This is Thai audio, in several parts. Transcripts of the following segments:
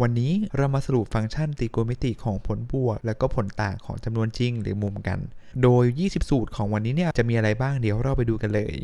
วันนี้เรามาสรุปฟังก์ชันตรีโกณมิติของผลบวก และก็ผลต่างของจำนวนจริงหรือมุมกัน โดย 20 สูตรของวันนี้เนี่ยจะมีอะไรบ้างเดี๋ยวเราไปดูกันเลย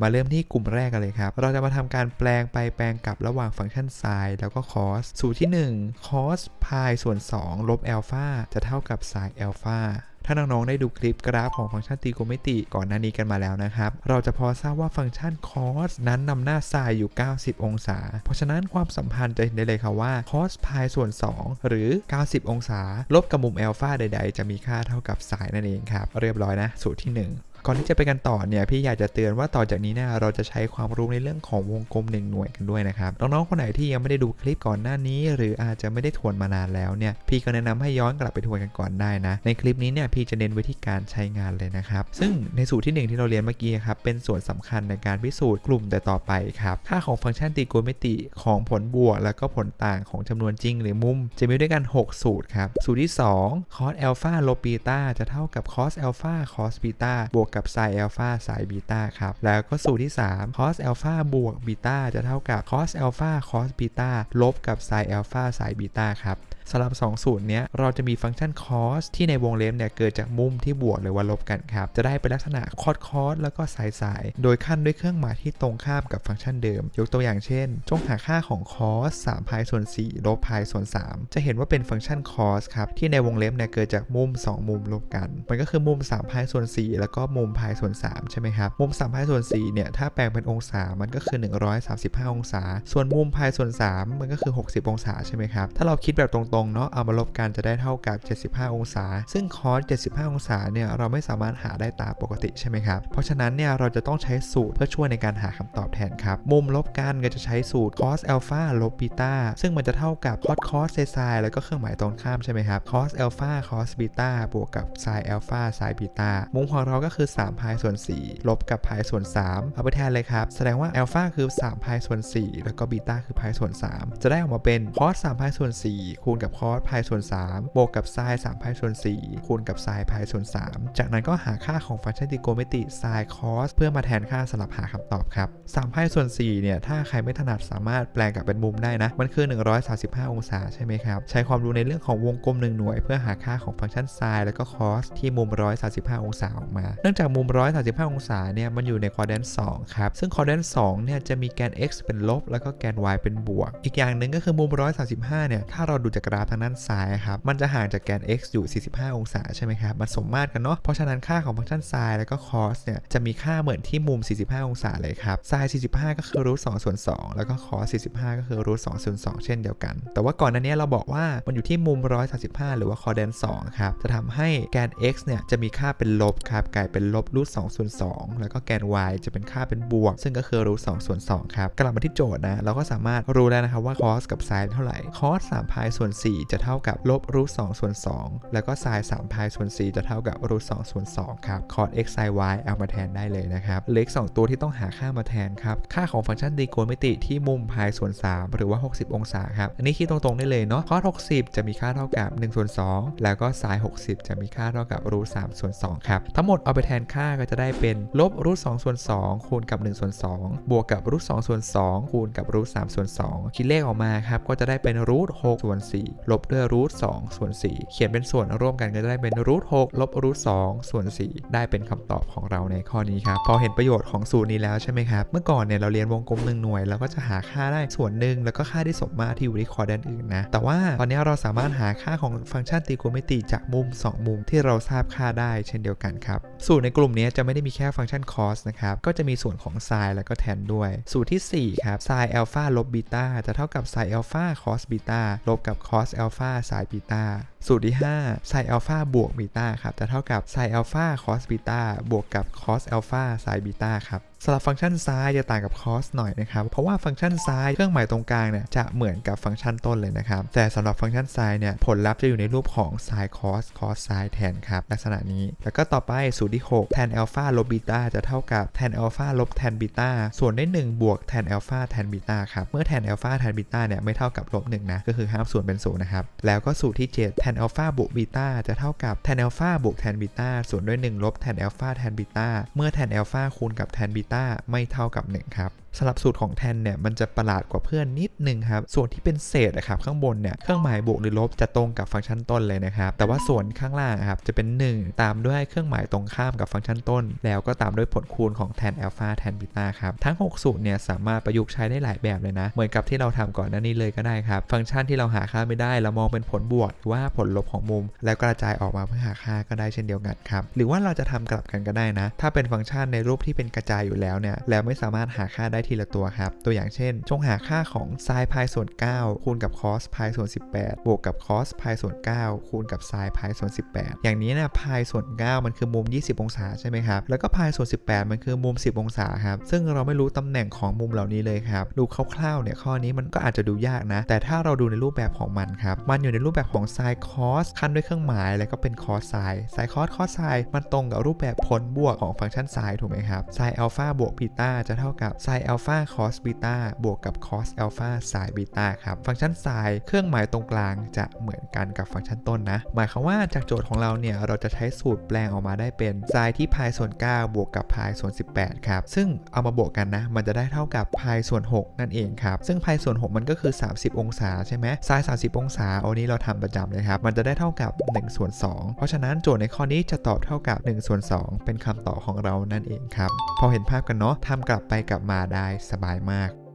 มาเริ่มที่กลุ่มแรกกันเลยครับ เราจะมาทำการแปลงไปแปลงกลับระหว่างฟังก์ชัน sin แล้วก็ cos สูตรที่ 1 cos pi ส่วน 2 ลบ alpha จะเท่ากับ sin alpha ถ้าน้องๆได้ดูคลิปกราฟของฟังก์ชันตรีโกณมิติก่อนหน้านี้กันมาแล้วนะครับ เราจะพอทราบว่าฟังก์ชัน cos นั้นนำหน้าสายอยู่ 90 องศา เพราะฉะนั้นความสัมพันธ์จะเห็นได้เลยครับว่า cos pi ส่วน 2 หรือ 90 องศา ลบกับมุมอัลฟาใด ๆ จะมีค่าเท่ากับสายนั่นเองครับ เรียบร้อยนะ สูตรที่ 1 ก่อนที่จะไปกันต่อเนี่ยพี่อยากจะเตือนว่าต่อจากนี้เนี่ยเราจะใช้ความรู้ในเรื่องของวงกลมหนึ่งหน่วยกันด้วยนะครับน้องๆคนไหนที่ยังไม่ได้ดูคลิปก่อนหน้านี้ หรืออาจจะไม่ได้ทวนมานานแล้วเนี่ยพี่ก็แนะนำให้ย้อนกลับไปทวนกันก่อนได้นะ ในคลิปนี้เนี่ยพี่จะเน้นไว้ที่การใช้งานเลยนะครับซึ่งในสูตรที่หนึ่งที่เราเรียนเมื่อกี้ครับเป็นส่วนสำคัญในการพิสูจน์กลุ่มแต่ต่อไปครับค่าของฟังก์ชันตรีโกณมิติของผลบวก แล้วก็ผลต่างของจำนวนจริง หรือมุม จะมีด้วยกัน 6 สูตรครับสูตรที่2 cos alpha ลบ beta จะเท่ากับ cos alpha cos beta บวกกับ sin alpha สายบีตาครับ แล้วก็สูตรที่3 cos alpha บวกบีตาจะเท่ากับ cos alpha cos beta ลบกับ sin alpha สายบีตาครับ สำหรับ2สูตรเนี้ยเราจะมีฟังก์ชัน cos ที่ในวงเล็บเนี่ยเกิดจากมุมที่บวกหรือว่าลบกันครับ จะได้เป็นลักษณะ cos cos แล้วก็สายสายโดยขั้นด้วยเครื่องหมายที่ตรงข้ามกับฟังก์ชันเดิม ยกตัวอย่างเช่น จงหาค่าของ cos 3 pi ส่วน4ลบ pi ส่วน3จะเห็นว่าเป็นฟังก์ชัน cos ครับที่ในวงเล็บเนี่ยเกิดจากมุม 2 มุมลบกัน มันก็คือมุม3 pi ส่วน4แล้วก็มุม pi ส่วน3ใช่ไหมครับมุม3 pi ส่วน4เนี่ยถ้าแปลงเป็นองศามันก็คือ 135 องศา ส่วนมุม pi ส่วน 3 มันก็คือ 60 องศาใช่ไหมครับถ้าเราคิดแบบตรงๆเนาะเอามาลบกันจะได้เท่ากับ 75 องศา ซึ่ง cos 75 องศาเนี่ยเราไม่สามารถหาได้ตามปกติใช่ไหมครับ เพราะฉะนั้นเนี่ยเราจะต้องใช้สูตรเพื่อช่วยในการหาคำตอบแทนครับ มุมลบกันก็จะใช้สูตร cos alpha ลบ beta ซึ่งมันจะเท่ากับ cos cos sin sin แล้วก็เครื่องหมายตรงข้ามใช่ไหมครับ cos alpha cos beta บวกกับ sin alpha sin beta มุมของเราก็คือ3 pi ส่วน4ลบกับ pi ส่วน 3 เอาไปแทนเลยครับ แสดงว่า alpha คือ3 pi ส่วน4แล้วก็ beta คือ pi ส่วน 3 จะได้ออกมาเป็น cos 3 pi ส่วน4คูณกับ cos pi ส่วน3บวกกับ sin 3 pi ส่วน4คูณกับ sin pi ส่วน 3 จากนั้นก็หาค่าของฟังก์ชันตรีโกณมิติ sin cos เพื่อมาแทนค่าสลับหาคำตอบครับ3 pi ส่วน4เนี่ยถ้าใครไม่ถนัดสามารถแปลงกลับเป็นมุมได้นะมันคือ 135 องศาใช่ไหมครับใช้ความรู้ในเรื่องของวงกลม1หน่วย เพื่อหาค่าของฟังก์ชัน sin แล้วก็ cos ที่มุม 135 องศาออกมาเนื่องจากมุม 135 องศาเนี่ยมันอยู่ในควอดแดน2ครับซึ่งควอดแดน2เนี่ยจะมีแกน x เป็นลบ แล้วก็แกน y เป็นบวก อีกอย่างหนึ่งก็คือมุม 135 เนี่ยถ้าเราดูจากกราฟทางด้านซ้ายครับ มันจะห่างจากแกน x อยู่ 45 องศาใช่ไหมครับ มันสมมาตรกันเนาะ เพราะฉะนั้นค่าของฟังก์ชัน sin แล้วก็ cos เนี่ย จะมีค่าเหมือนที่มุม 45 องศาเลยครับ sin 45 ก็คือรูท2ส่วน 2 แล้วก็ cos 45 ก็คือรูท2ส่วน 2 เช่นเดียวกัน แต่ว่าก่อนหน้านี้เราบอกว่ามันอยู่ที่มุม 135 หรือว่า cos 2ครับ จะทำให้แกน x เนี่ย จะมีค่าเป็นลบครับ กลายเป็นลบรูท2ส่วน 2 แล้วก็แกน y จะเป็นค่าเป็นบวก ซึ่งก็คือรูท2ส่วน 2 ครับ กลับมาที่โจทย์นะ เราก็สามารถรู้แล้วนะครับว่า cos กับ sin เท่าไหร่ cos 3 pi ส่วน4จะเท่ากับลบรูท2ส่วน 2 แล้วก็ sin 3 pi ส่วน 4 จะเท่ากับรูท2ส่วน 2 ครับ cos x sin y เอามาแทนได้เลยนะครับเลข2ตัวที่ต้องหาค่ามาแทนครับ ค่าของฟังก์ชันตรีโกณมิติที่มุม pi ส่วน 3 หรือว่า 60 องศาครับ อันนี้คิดตรงๆได้เลยเนาะ cos 60 จะมีค่าเท่ากับ1ส่วน2แล้วก็ sin 60 จะมีค่าเท่ากับรูท3ส่วน2ครับ ทั้งหมดเอาไปแทนค่าก็จะได้เป็นลบรูท2ส่วน 2 คูณกับ1ส่วน2บวกกับรูท2ส่วน2คูณกับรูท3ส่วน2คิดเลขออกมาครับก็จะได้เป็นรูท6ส่วน4ลบด้วยรูท2ส่วน4เขียนเป็นส่วนร่วมกันก็จะได้เป็นรูท6ลบรูท2ส่วน4ได้เป็นคำตอบของเราในข้อนี้ครับ พอเห็นประโยชน์ของสูตรนี้แล้วใช่ไหมครับ เมื่อก่อนเนี่ยเราเรียนวงกลมหนึ่งหน่วยเราก็จะหาค่าได้ส่วนหนึ่งแล้วก็ค่าที่สมมาตรที่อยู่ที่คอร์ดานอื่นนะ แต่ว่าตอนนี้เราสามารถหาค่าของฟังก์ชันตรีโกณมิติจากมุม 2 มุมที่เราทราบค่าได้เช่นเดียวกันครับ สูตรในกลุ่มนี้จะไม่ได้มีแค่ฟังก์ชัน cos นะครับ ก็จะมีส่วนของ sin แล้วก็ tan ด้วย สูตรที่ 4 ครับ sin alpha ลบ beta จะเท่ากับ sin alpha cos beta ลบกับ cos คอสอัลฟาสายบีตาา สูตรที่5 sin alpha บวก beta ครับ จะเท่ากับ sin alpha cos beta บวกกับ cos alpha sin beta ครับสำหรับฟังก์ชันซ้ายจะต่างกับ cos หน่อยนะครับ เพราะว่าฟังก์ชันซ้ายเครื่องหมายตรงกลางเนี่ยจะเหมือนกับฟังก์ชันต้นเลยนะครับ แต่สำหรับฟังก์ชันซ้ายเนี่ยผลลัพธ์จะอยู่ในรูปของ sin cos cos sin tan ครับลักษณะนี้ แล้วก็ต่อไปสูตรที่6 tan alpha ลบ beta จะเท่ากับ tan alpha ลบ tan beta ส่วนได้1บวก tan alpha tan beta ครับเมื่อ tan alpha tan beta เนี่ยไม่เท่ากับลบ1นะก็คือห้ามส่วนเป็นศูนย์นะครับแล้วก็สูตรที่7นอัลฟาบวกบีตาจะเท่ากับแทนอัลฟาบวกแทนบีตาส่วนด้วย 1 ลบแทนอัลฟาแทนบีตาเมื่อแทนอัลฟาคูณกับแทนบีตาไม่เท่ากับ 1 ครับ สำหรับสูตรของแทนเนี่ยมันจะประหลาดกว่าเพื่อนนิดนึงครับ ส่วนที่เป็นเศษนะครับข้างบนเนี่ยเครื่องหมายบวกหรือลบจะตรงกับฟังก์ชันต้นเลยนะครับ แต่ว่าส่วนข้างล่างครับจะเป็น 1 ตามด้วยเครื่องหมายตรงข้ามกับฟังก์ชันต้น แล้วก็ตามด้วยผลคูณของแทนอัลฟาแทนบีตาครับ ทั้ง 6 สูตรเนี่ยสามารถประยุกต์ใช้ได้หลายแบบเลยนะ เหมือนกับที่เราทำก่อนหน้านี้เลยก็ได้ครับ ฟังก์ชันที่เราหาค่าไม่ได้ เรามองเป็นผลบวกหรือว่าผลลบของมุม แล้วกระจายออกมาเพื่อหาค่าก็ได้เช่นเดียวกันครับ หรือว่าเราจะทำกลับกันก็ได้นะ ถ้าเป็นฟังก์ชันในรูปที่เป็นกระจายอยู่แล้วเนี่ยแล้วไม่สามารถหาค่าได้ทีละตัวครับ ตัวอย่างเช่น จงหาค่าของ sin พายส่วน 9 คูณกับ cos พายส่วน 18 บวกกับ cos พายส่วน 9 คูณกับ sin พายส่วน 18 อย่างนี้นะพายส่วน 9 มันคือมุม 20 องศาใช่ไหมครับ แล้วก็พายส่วน 18 มันคือมุม 10 องศาครับ ซึ่งเราไม่รู้ตำแหน่งของมุมเหล่านี้เลยครับ ดูคร่าวๆ เนี่ยข้อนี้มันก็อาจจะดูยากนะ แต่ถ้าเราดูในรูปแบบของมันครับ มันอยู่ในรูปแบบของ sin cos ขั้นด้วยเครื่องหมายแล้วก็เป็น cos sin sin cos cos sin มันตรงกับรูปแบบผลบวกของฟังก์ชัน sin ถูกไหมครับ sin alpha บวก beta จะเท่ากับ sin alpha cos beta บวกกับ cos alpha sin beta ครับ ฟังก์ชัน sin เครื่องหมายตรงกลางจะเหมือนกันกับฟังก์ชันต้นนะ หมายความว่าจากโจทย์ของเราเนี่ยเราจะใช้สูตรแปลงออกมาได้เป็น sin ที่พายส่วน 9 บวกกับพายส่วน 18 ครับ ซึ่งเอามาบวกกันนะ มันจะได้เท่ากับพายส่วน 6 นั่นเองครับ ซึ่งพายส่วน 6 มันก็คือ 30 องศาใช่ไหม sin 30 องศาอันนี้เราทำประจำเลยครับ มันจะได้เท่ากับ1ส่วน2เพราะฉะนั้นโจทย์ในข้อนี้จะตอบเท่ากับ1ส่วน2เป็นคำตอบของเรานั่นเองครับพอเห็นภาพกันเนาะทำกลับไปกลับมาได้สบายมาก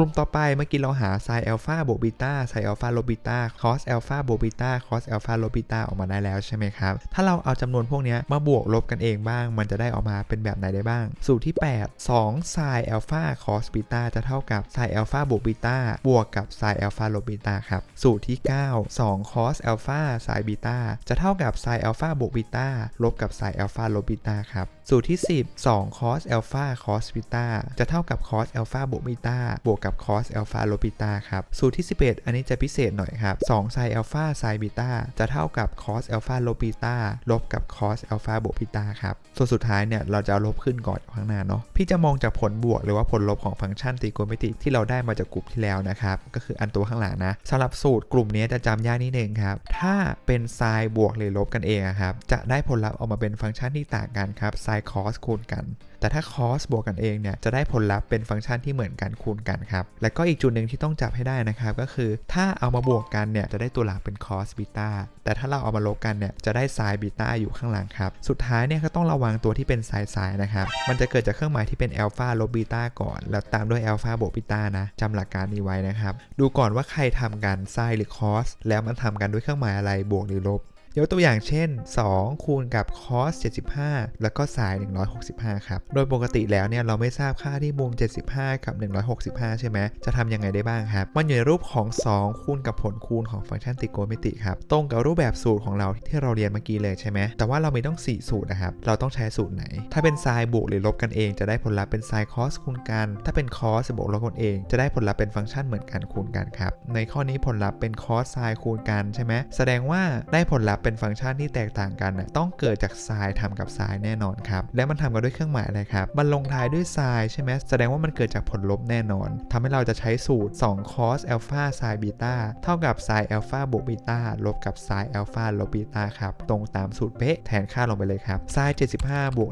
ลุ่มต่อไปเมื่อกี้เราหา sin อัลฟาบวกบีตา sin อัลฟาลบบีตา cos อัลฟาบวกบีตา cos อัลฟาลบบีตาออกมาได้แล้วใช่ไหมครับ ถ้าเราเอาจำนวนพวกนี้มาบวกลบกันเองบ้าง มันจะได้ออกมาเป็นแบบไหนได้บ้าง สูตรที่ 8 2 sin อัลฟา cos บีตาจะเท่ากับ sin อัลฟาบวกบีตาบวกกับ sin อัลฟาลบบีตาครับสูตรที่ 9 2 cos อัลฟา sin บีตาจะเท่ากับ sin อัลฟาบวกบีตาลบกับ sin อัลฟาลบบีตาครับสูตรที่ 10 2 cos อัลฟา cos บีตาจะเท่ากับ cos อัลฟาบวกบีตาบวกกับ cos อลฟาลบบีตาครับ สูตรที่ 11 อันนี้จะพิเศษหน่อยครับ2 sin อัลฟา sin บีตาจะเท่ากับ cos อลฟาลบบีตาลบกับ cos อลฟาบวกบีตาครับ ส่วนสุดท้ายเนี่ยเราจะลบขึ้นก่อนข้างหน้าเนาะ พี่จะมองจากผลบวกหรือว่าผลลบของฟังก์ชันตรีโกณมิติที่เราได้มาจากกลุ่มที่แล้วนะครับ ก็คืออันตัวข้างหลังนะสำหรับสูตรกลุ่มนี้จะจำยากนิดนึงครับ ถ้าเป็น sin บวกหรือลบกันเองครับ จะได้ผลลัพธ์ออกมาเป็นฟังก์ชันที่ต่างกันครับ sin cos คูณกัน แต่ถ้า cos บวกกันเองเนี่ยจะได้ผลลัพธ์เป็นฟังก์ชันที่เหมือนกันคูณกันครับ และก็อีกจุดหนึ่งที่ต้องจับให้ได้นะครับก็คือถ้าเอามาบวกกันเนี่ยจะได้ตัวหลักเป็น cos บีตาแต่ถ้าเราเอามาลบกันเนี่ยจะได้ sin บีตาอยู่ข้างหลังครับ สุดท้ายเนี่ยก็ต้องระวังตัวที่เป็น sin sin นะครับ มันจะเกิดจากเครื่องหมายที่เป็น alpha ลบบีตาก่อน แล้วตามด้วย alpha บวกบีตานะจำหลักการนี้ไว้นะครับ ดูก่อนว่าใครทำกัน sin หรือ cos แล้วมันทำกันด้วยเครื่องหมายอะไรบวกหรือลบ ยกตัวอย่างเช่น 2 คูณกับ cos 75 แล้วก็ sin 165 ครับ โดยปกติแล้วเนี่ยเราไม่ทราบค่าที่มุม 75 กับ 165 ใช่ไหม จะทำยังไงได้บ้างครับ มันอยู่ในรูปของ 2 คูณกับผลคูณของฟังก์ชันตรีโกณมิติครับ ตรงกับรูปแบบสูตรของเราที่เราเรียนเมื่อกี้เลยใช่ไหม แต่ว่าเราไมีต้อง 4 สูตรนะครับ เราต้องใช้สูตรไหน ถ้าเป็น sin บวกหรือลบกันเองจะได้ผลลัพธ์เป็น sin cos คูณกัน ถ้าเป็น cos บวกลบกันเอง จะได้ผลลัพธ์เป็นฟังก์ชันเหมือนกันคูณกันครับ ในข้อนี้ผลลัพธ์เป็น cos sin คูณกันใช่ไหมแสดงว่าได้ผลลัพธ์เป็นฟังก์ชันที่แตกต่างกันนะต้องเกิดจาก sin ทำกับ sin แน่นอนครับและมันทำกันด้วยเครื่องหมายอะไรครับมันลงท้ายด้วย sin ใช่ไหมแสดงว่ามันเกิดจากผลลบแน่นอนทำให้เราจะใช้สูตร2 cos alpha sin beta เท่ากับ sin alpha บวก beta ลบกับ sin alpha ลบ beta ครับตรงตามสูตรเป๊ะแทนค่าลงไปเลยครับ sin 75บวก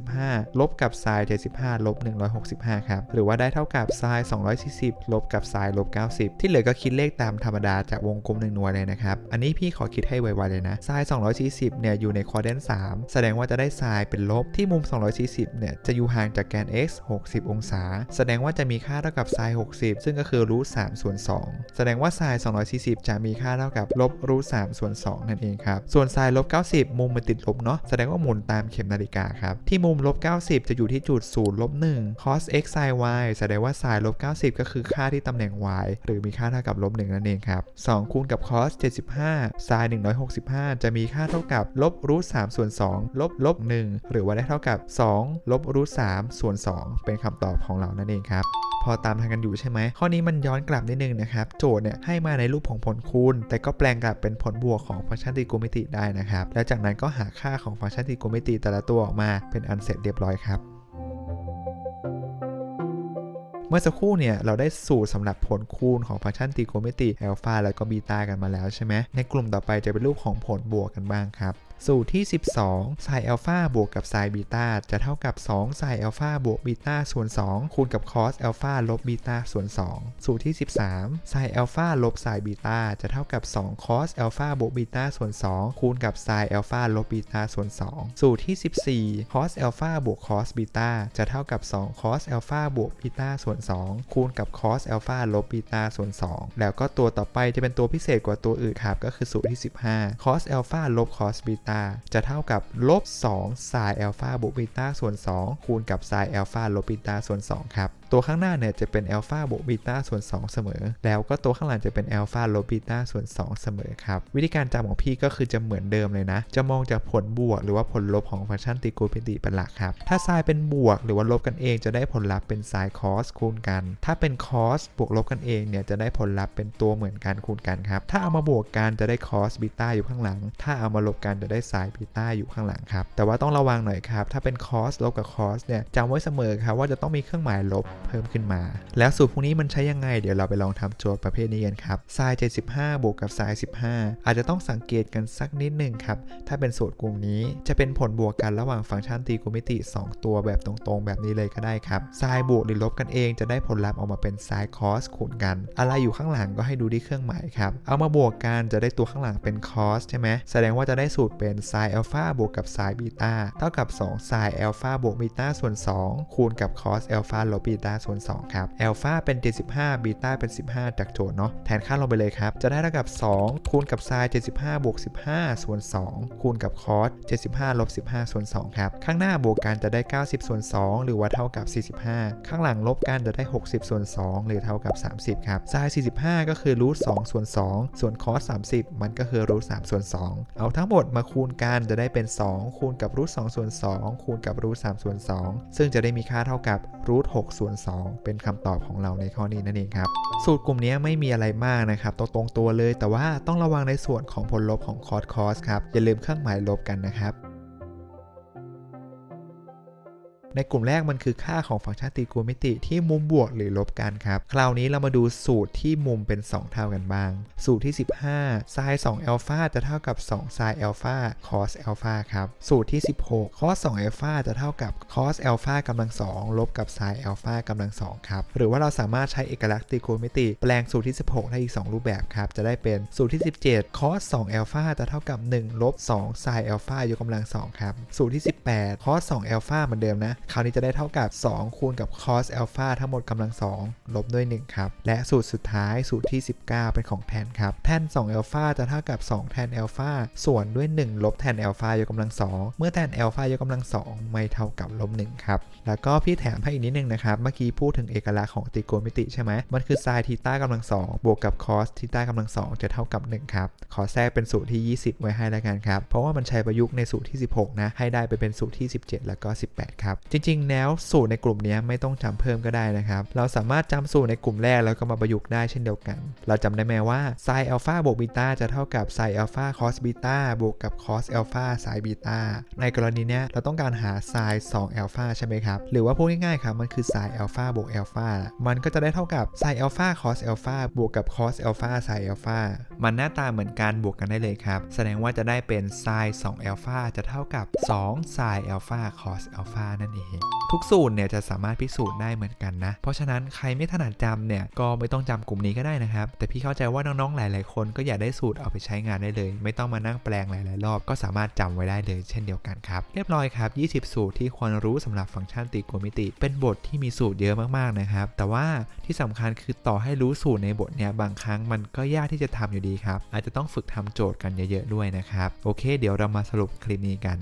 165 ลบกับ sin 75ลบ165ครับหรือว่าได้เท่ากับ sin 240 ลบกับ sin ลบ90 ที่เหลือก็คิดเลขตามธรรมดาจากวงกลมหนึ่งหน่วยเลยนะครับอันนี้พี่ขอคิดให้ไวๆเลยนะ sin 240 เนี่ยอยู่ในควอเดน3 แสดงว่าจะได้ sin เป็นลบที่มุม 240 เนี่ยจะอยู่ห่างจากแกน x 60 องศา แสดงว่าจะมีค่าเท่ากับ sin 60 ซึ่งก็คือรูท3ส่วน 2 แสดงว่า sin 240 จะมีค่าเท่ากับลบรูท3ส่วน 2 นั่นเองครับ ส่วน sin ลบ 90 มุมมันติดลบเนาะ แสดงว่าหมุนตามเข็มนาฬิกาครับ ที่มุมลบ 90 จะอยู่ที่จุด0ลบ1 cos x sin y แสดงว่า sin ลบ 90 ก็คือค่าที่ตำแหน่ง y หรือมีค่าเท่ากับลบ1นั่นเองครับ2คูณกับ cos 75 sin 165จะมีค่าเท่ากับลบรูท3ส่วน2ลบลบ1หรือว่าได้เท่ากับ 2 ลบรูท3ส่วน2เป็นคำตอบของเรานั่นเองครับพอตามทางกันอยู่ใช่ไหม ข้อนี้มันย้อนกลับนิดนึงนะครับ โจทย์เนี่ยให้มาในรูปของผลคูณ แต่ก็แปลงกลับเป็นผลบวกของฟังก์ชันตรีโกณมิติได้นะครับ แล้วจากนั้นก็หาค่าของฟังก์ชันตรีโกณมิติแต่ละตัวออกมาเป็นอันเสร็จเรียบร้อยครับ เมื่อสักครู่เนี่ยเราได้สูตรสำหรับผลคูณของฟังก์ชันตรีโกณมิติอัลฟาแล้วก็บีตากันมาแล้วใช่ไหมในกลุ่มต่อไปจะเป็นรูปของผลบวกกันบ้างครับสูตรที่ 12 sin อัลฟาบวกกับ sin บีตาจะเท่ากับ2 sin อัลฟาบวกบีตาส่วน 2 คูณกับ cos อัลฟาลบบีตาส่วน 2 สูตรที่ 13 sin อัลฟาลบ sin บีตาจะเท่ากับ2 cos อัลฟาบวกบีตาส่วน 2 คูณกับ sin อัลฟาลบบีตาส่วน 2 สูตรที่ 14 cos อัลฟาบวก cos บีตาจะเท่ากับ2 cos อัลฟาบวกบีตาส่วน 2 คูณกับ cos อัลฟาลบบีตาส่วน 2 แล้วก็ตัวต่อไปจะเป็นตัวพิเศษกว่าตัวอื่นครับก็คือสูตรที่ 15 cos อัลฟาลบ cos บีตาจะเท่ากับลบ2ไซน์อัลฟาบวกบีตาส่วน 2 คูณกับไซน์อัลฟาลบบีตาส่วน 2 ครับ ตัวข้างหน้าเนี่ยจะเป็นอัลฟาบวกบีตาส่วน 2 เสมอ แล้วก็ตัวข้างหลังจะเป็นอัลฟาลบบีตาส่วน 2 เสมอครับ วิธีการจำของพี่ก็คือจะเหมือนเดิมเลยนะ จะมองจากผลบวกหรือว่าผลลบของฟังก์ชันตรีโกณมิติเป็นหลักครับ ถ้าไซน์เป็นบวกหรือว่าลบกันเองจะได้ผลลัพธ์เป็นไซน์คอสคูณกัน ถ้าเป็นคอสบวกลบกันเองเนี่ยจะได้ผลลัพธ์เป็นตัวเหมือนกันคูณกันครับ ถ้าเอามาบวกกันจะได้คอสบีตาอยู่ข้างหลัง ถ้าเอามาลบกันจะได้ไซน์บีตาอยู่ข้างหลังครับ แต่ว่าต้องระวังหน่อยครับ ถ้าเป็นคอสลบกับคอสเนี่ยจำไว้เสมอครับว่าจะต้องมีเครื่องหมายลบเพิ่มขึ้นมา แล้วสูตรพวกนี้มันใช้ยังไง เดี๋ยวเราไปลองทำโจทย์ประเภทนี้กันครับไซน์75 บวกกับไซน์15 อาจจะต้องสังเกตกันสักนิดหนึ่งครับ ถ้าเป็นสูตรกลุ่มนี้จะเป็นผลบวกกันระหว่างฟังก์ชันตรีโกณมิติ 2 ตัวแบบตรงๆ แบบนี้เลยก็ได้ครับไซน์บวกหรือลบกันเองจะได้ผลลัพธ์ออกมาเป็นไซน์คอสคูณกัน อะไรอยู่ข้างหลังก็ให้ดูที่เครื่องหมายครับ เอามาบวกกันจะได้ตัวข้างหลังเป็นคอสใช่ไหมแสดงว่าจะได้สูตรเป็นไซน์อัลฟาบวกกับไซน์บีตาเท่ากับ2ไซน์อัลฟาบวกบีตาส่วน 2 คูณกับคอสอัลฟาลบบีตาส่วน2ครับ อัลฟาเป็น 75บีต้าเป็น 15 จากโจทย์เนาะ แทนค่าลงไปเลยครับ จะได้เท่ากับ 2 คูณกับไซน์75บวก15 ส่วน 2 คูณกับคอส75ลบ15 ส่วน 2 ครับ ข้างหน้าบวกกันจะได้ 90 ส่วน 2 หรือว่าเท่ากับ 45 ข้างหลังลบกันจะได้ 60 ส่วน 2 หรือเท่ากับ 30 ครับไซน์45 ก็คือรูท2ส่วน 2 ส่วนคอส30 มันก็คือรูท3ส่วน 2 เอาทั้งหมดมาคูณกันจะได้เป็น 2 คูณกับรูท2ส่วน 2 คูณกับรูท3ส่วน 2 ซึ่งจะได้มีค่าเท่ากับรูท6ส่วน2 เป็นคำตอบของเราในข้อนี้นั่นเองครับ สูตรกลุ่มนี้ไม่มีอะไรมากนะครับตรงตรงตัวเลย แต่ว่าต้องระวังในส่วนของผลลบของคอสคอสครับอย่าลืมเครื่องหมายลบกันนะครับ ในกลุ่มแรกมันคือค่าของฟังก์ชันตรีโกณมิติที่มุมบวกหรือลบกันครับ คราวนี้เรามาดูสูตรที่มุมเป็น 2 เท่ากันบ้าง สูตรที่ 15 sin 2อัลฟาจะเท่ากับ 2 sin อัลฟา cos อัลฟาครับ สูตรที่ 16 cos 2อัลฟาจะเท่ากับ cos อัลฟากำลัง 2 ลบกับ sin อัลฟากำลัง 2 ครับ หรือว่าเราสามารถใช้เอกลักษณ์ตรีโกณมิติ แปลงสูตรที่ 16 ได้อีก 2 รูปแบบครับ จะได้เป็นสูตรที่ 17 cos 2อัลฟาจะเท่ากับ 1 ลบ 2 sin อัลฟายกกำลัง 2 ครับ สูตรที่ 18 cos 2อัลฟาเหมือนเดิมนะคราวนี้จะได้เท่ากับ 2 คูณกับ cos อัลฟาทั้งหมดกำลัง 2 ลบด้วย 1 ครับ และสูตรสุดท้ายสูตรที่ 19 เป็นของแทนครับ แทน2อัลฟาจะเท่ากับ 2 แทนอัลฟาส่วนด้วย 1 ลบแทนอัลฟายกกำลัง 2 เมื่อแทนอัลฟายกกำลัง 2 ไม่เท่ากับลบ1ครับ แล้วก็พี่แถมให้อีกนิดนึงนะครับ เมื่อกี้พูดถึงเอกลักษณ์ของตรีโกณมิติใช่ไหมมันคือ sin ทีต้ากำลัง 2 บวกกับ cos ทีต้ากำลัง 2 จะเท่ากับ 1 ครับ ขอแทรกเป็นสูตรที่ 20 ไว้ให้แล้วกันครับ เพราะว่ามันใช้ประยุกต์ในสูตรที่ 16 นะ ให้ได้ไปเป็นสูตรที่ 17 แล้วก็ 18 ครับจริงๆ แล้วสูตรในกลุ่มนี้ไม่ต้องจำเพิ่มก็ได้นะครับ เราสามารถจำสูตรในกลุ่มแรกแล้วก็มาประยุกต์ได้เช่นเดียวกัน เราจำได้ไหมว่า sin อัลฟาบวกบีตาจะเท่ากับ sin อัลฟา cos บีตาบวกกับ cos อัลฟา sin บีตาในกรณีเนี้ยเราต้องการหา sin 2อัลฟาใช่ไหมครับ หรือว่าพูดง่ายๆครับมันคือ sin อัลฟาบวกอัลฟามันก็จะได้เท่ากับ sin อัลฟา cos อัลฟาบวกกับ cos อัลฟา sin อัลฟามันหน้าตาเหมือนกันบวกกันได้เลยครับ แสดงว่าจะได้เป็น sin 2อัลฟาจะเท่ากับ2 sin อัลฟา cos อัลฟานั่นเองทุกสูตรเนี่ยจะสามารถพิสูจน์ได้เหมือนกันนะ เพราะฉะนั้นใครไม่ถนัดจำเนี่ยก็ไม่ต้องจำกลุ่มนี้ก็ได้นะครับ แต่พี่เข้าใจว่าน้องๆหลาย ๆ คนก็อยากได้สูตรเอาไปใช้งานได้เลย ไม่ต้องมานั่งแปลงหลาย ๆ รอบ ก็สามารถจำไว้ได้เลยเช่นเดียวกันครับ เรียบร้อยครับ 20 สูตรที่ควรรู้สำหรับฟังก์ชันตรีโกณมิติ เป็นบทที่มีสูตรเยอะมาก ๆ นะครับ แต่ว่าที่สำคัญคือต่อให้รู้สูตรในบทเนี้ยบางครั้งมันก็ยากที่จะทำอยู่ดีครับ อาจจะต้องฝึกทำโจทย์กันเยอะ ๆ ด้วยนะครับ โอเค เดี๋ยวเรามาสรุปคลิปนี้กัน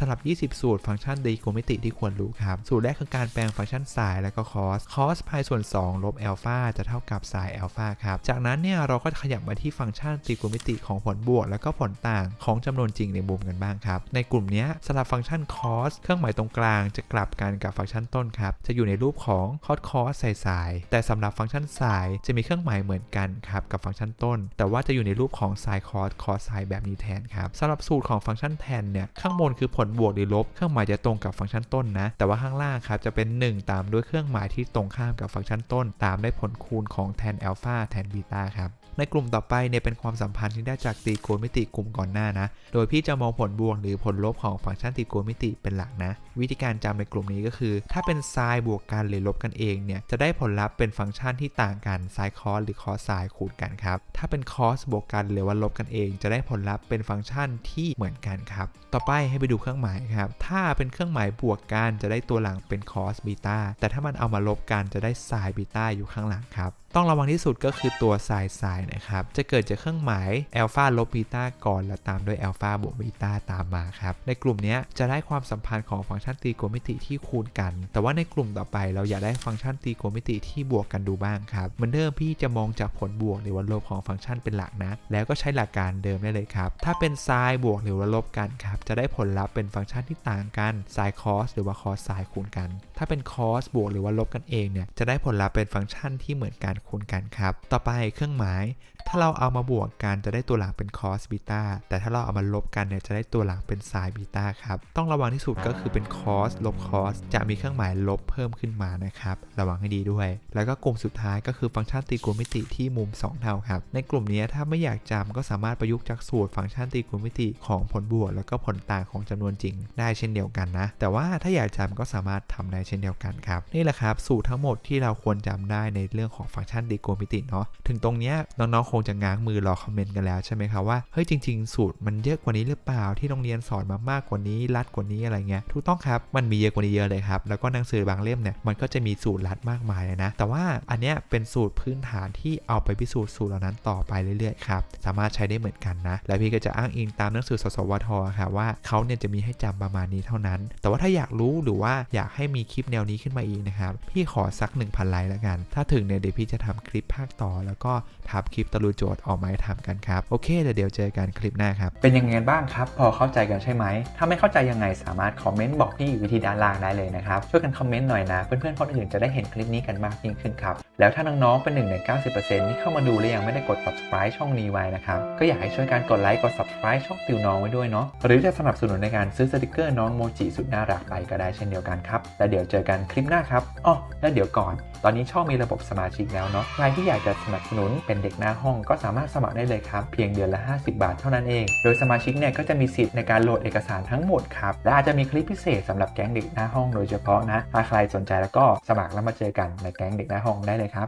สำหรับ 20 สูตรฟังก์ชันดีโกมิติที่ควรรู้ครับ สูตรแรกคือการแปลงฟังก์ชันสายและก็คอส คอสพายส่วน 2 ลบอัลฟาจะเท่ากับสายอัลฟาครับ จากนั้นเนี่ยเราก็ขยับมาที่ฟังก์ชันตรีโกมิติของผลบวก และก็ผลต่างของจำนวนจริงในมุมกันบ้างครับ ในกลุ่มนี้สำหรับฟังก์ชันคอสเครื่องหมายตรงกลางจะกลับกันกับฟังก์ชันต้นครับ จะอยู่ในรูปของคอสคอสใส่สาย แต่สำหรับฟังก์ชันสายจะมีเครื่องหมายเหมือนกันครับกับฟังก์ชันต้น แต่ว่าจะอยู่ในรูปของไซคอสคอสไซแบบนี้แทนครับสำหรับสูตรของฟังก์ชันแทนเนี่ยข้างบนคือผลบวกหรือลบเครื่องหมายจะตรงกับฟังก์ชันต้นนะ แต่ว่าข้างล่างครับจะเป็น 1 ตามด้วยเครื่องหมายที่ตรงข้ามกับฟังก์ชันต้น ตามด้วยผลคูณของแทนอัลฟาแทนบีตาครับ ในกลุ่มต่อไปเนี่ยเป็นความสัมพันธ์ที่ได้จากตรีโกณมิติกลุ่มก่อนหน้านะ โดยพี่จะมองผลบวกหรือผลลบของฟังก์ชันตรีโกณมิติเป็นหลักนะ วิธีการจำในกลุ่มนี้ก็คือ ถ้าเป็นไซน์บวกกันหรือลบกันเองเนี่ยจะได้ผลลัพธ์เป็นฟังก์ชันที่ต่างกันไซน์คอสหรือคอสไซน์คูณกันครับถ้าเป็นคอสบวกกันหรือว่าลบกันเอง จะได้ผลลัพธ์เป็นฟังก์ชันที่เหมือนกันครับต่อไปให้ไปดูเครื่องหมายครับถ้าเป็นเครื่องหมายบวกกันจะได้ตัวหลังเป็นคอสบีตาแต่ถ้ามันเอามาลบกันจะได้ไซน์บีตาอยู่ข้างหลังครับต้องระวังที่สุดก็คือตัวไซน์ไซน์นะครับ จะเกิดจากเครื่องหมายอัลฟาลบบีตาก่อนแล้วตามด้วยอัลฟาบวกบีตาตามมาครับ ในกลุ่มนี้จะได้ความสัมพันธ์ของฟังก์ชันตรีโกณมิติที่คูณกัน แต่ว่าในกลุ่มต่อไปเราอยากได้ฟังก์ชันตรีโกณมิติที่บวกกันดูบ้างครับเหมือนเดิมพี่จะมองจากผลบวกหรือว่าลบของฟังก์ชันเป็นหลักนะ แล้วก็ใช้หลักการเดิมได้เลยครับ ถ้าเป็นไซน์บวกหรือว่าลบกันครับจะได้ผลลัพธ์เป็นฟังก์ชันที่ต่างกันไซน์คอสหรือว่าคอสไซน์คูณกัน ถ้าเป็นคอสบวกหรือว่าลบกันเองเนี่ยจะได้ผลลัพธ์เป็นฟังก์ชันที่เหมือนกันคูณกันครับ ต่อไปเครื่องหมาย ถ้าเราเอามาบวกกันจะได้ตัวหลังเป็น cos บีตาแต่ถ้าเราเอามาลบกันเนี่ยจะได้ตัวหลังเป็น sin บีตาครับต้องระวังที่สุดก็คือเป็น cos ลบ cos จะมีเครื่องหมายลบเพิ่มขึ้นมานะครับระวังให้ดีด้วย แล้วก็กลุ่มสุดท้ายก็คือฟังก์ชันตรีโกณมิติที่มุม 2 เท่าครับในกลุ่มนี้ถ้าไม่อยากจำก็สามารถประยุกต์จากสูตรฟังก์ชันตรีโกณมิติของผลบวก แล้วก็ผลต่างของจำนวนจริง ได้เช่นเดียวกันนะ แต่ว่าถ้าอยากจำก็สามารถทำได้เช่นเดียวกันครับนี่แหละครับสูตรทั้งหมดที่เราควรจำได้ในเรื่องของฟังก์ชันตรีโกณมิติเนาะถึงตรงนี้น้องๆคงงจะง้างมือรอคอมเมนต์กันแล้วใช่ไหมครับว่าเฮ้ยจริง ๆ สูตรมันเยอะกว่านี้หรือเปล่าที่โรงเรียนสอนมามากกว่านี้รัดกว่านี้อะไรเงี้ยถูกต้องครับมันมีเยอะกว่านี้เยอะเลยครับแล้วก็หนังสือบางเล่มเนี่ยมันก็จะมีสูตรลัดมากมายเลยนะแต่ว่าอันเนี้ยเป็นสูตรพื้นฐานที่เอาไปพิสูจน์สูตรเหล่านั้นต่อไปเรื่อยๆครับสามารถใช้ได้เหมือนกันนะและพี่ก็จะอ้างอิงตามหนังสือสสวทครับว่าเขาเนี่ยจะมีให้จำประมาณนี้เท่านั้น แต่ว่าถ้าอยากรู้หรือว่าอยากให้มีคลิปแนวนี้ขึ้นมาอีกนะครับพี่ขอสัก 1,000ไลค์แล้วกัน ถ้าถึงเนี่ยเดี๋ยวพี่จะทำคลิปภาคต่อ แล้วก็ทำคลิปตะลุยโจทย์ออกมาให้ทำกันครับ โอเคเดี๋ยวเดี๋ยวเจอกันคลิปหน้าครับ เป็นยังไงบ้างครับ พอเข้าใจกันใช่ไหม ถ้าไม่เข้าใจยังไงสามารถคอมเมนต์บอกที่วิธีด้านล่างได้เลยนะครับ ช่วยกันคอมเมนต์หน่อยนะ เพื่อนๆคนอื่นจะได้เห็นคลิปนี้กันมากยิ่งขึ้นครับ แล้วถ้าน้องๆ เป็นหนึ่งใน 90%ที่เข้ามาดูและยังไม่ได้กด subscribe ช่องนี้ไว้นะครับ ก็อยากให้ช่วยกันกดไลค์กด subscribe ช่องติวน้องไว้ด้วยเนาะ หรือจะสนับสนุนในการซื้อสติกเกอร์น้องโมจิสุดน่ารักไปก็ได้เช่นเดียวกันครับ และเดี๋ยวเจอกันคลิปหน้าครับอ๋อและเดี๋ยวก่อน ตอนนี้ช่องมีระบบสมาชิกแล้วเนาะ ใครที่อยากจะสนับสนุนเป็นเด็กหน้าห้องก็สามารถสมัครได้เลยครับ เพียงเดือนละ 50 บาทเท่านั้นเอง โดยสมาชิกเนี่ยก็จะมีสิทธิ์ในการโหลดเอกสารทั้งหมดครับ และอาจจะมีคลิปพิเศษสำหรับแก๊งเด็กหน้าห้องโดยเฉพาะนะ ถ้าใครสนใจแล้วก็สมัครแล้วมาเจอกันในแก๊งเด็กหน้าห้องได้เลยครับ